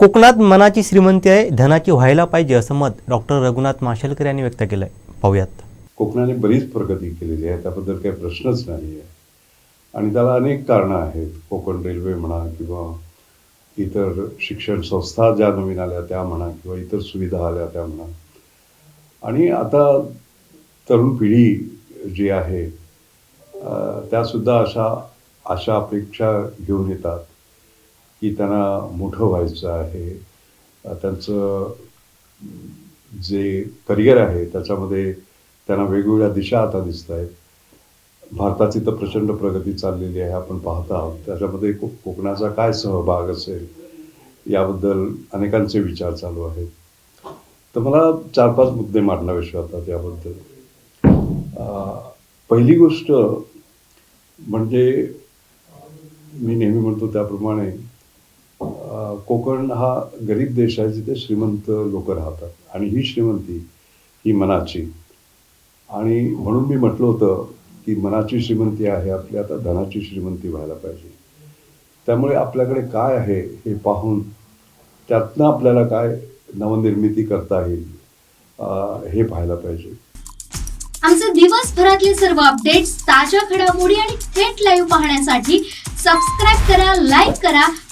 कोकणात मनाची श्रीमंती आहे धनाची व्हायला पाहिजे असं मत डॉक्टर रघुनाथ माशेलकर यांनी व्यक्त केलं आहे पाहूयात. कोकणाने बरीच प्रगती केलेली आहे त्याबद्दल काही प्रश्नच नाही आहे. आणि त्याला अनेक कारणं आहेत. कोकण रेल्वे म्हणा किंवा इतर शिक्षण संस्था ज्या नवीन आल्या त्या म्हणा किंवा इतर सुविधा आल्या त्या म्हणा. आणि आता तरुण पिढी जी आहे त्यासुद्धा अशा अशा अपेक्षा घेऊन येतात. की त्यांना मोठं व्हायचं आहे. त्यांचं जे करिअर आहे त्याच्यामध्ये त्यांना वेगवेगळ्या दिशा आता दिसत आहेत. भारताची तर प्रचंड प्रगती चाललेली आहे आपण पाहत आहोत. त्याच्यामध्ये को कोकणाचा काय सहभाग असेल याबद्दल अनेकांचे विचार चालू आहेत. तर मला चार पाच मुद्दे मांडावेसे वाटतात याबद्दल. पहिली गोष्ट म्हणजे मी नेहमी म्हणतो त्याप्रमाणे कोकण हा गरीब देश आहे जिथे श्रीमंत लोक राहतात. आणि ही श्रीमंती ही मनाची. आणि म्हणून मी म्हटलं होतं की मनाची श्रीमंती आहे आपली आता धनाची श्रीमंती व्हायला पाहिजे. त्यामुळे आपल्याकडे काय आहे हे पाहून त्यातनं आपल्याला काय नवनिर्मिती करता येईल हे पाहायला पाहिजे. आमचे दिवसभरातले सर्व अपडेट्स ताज्या घडामोडी आणि थेट लाईव्ह पाहण्यासाठी सबस्क्राईब करा लाईक करा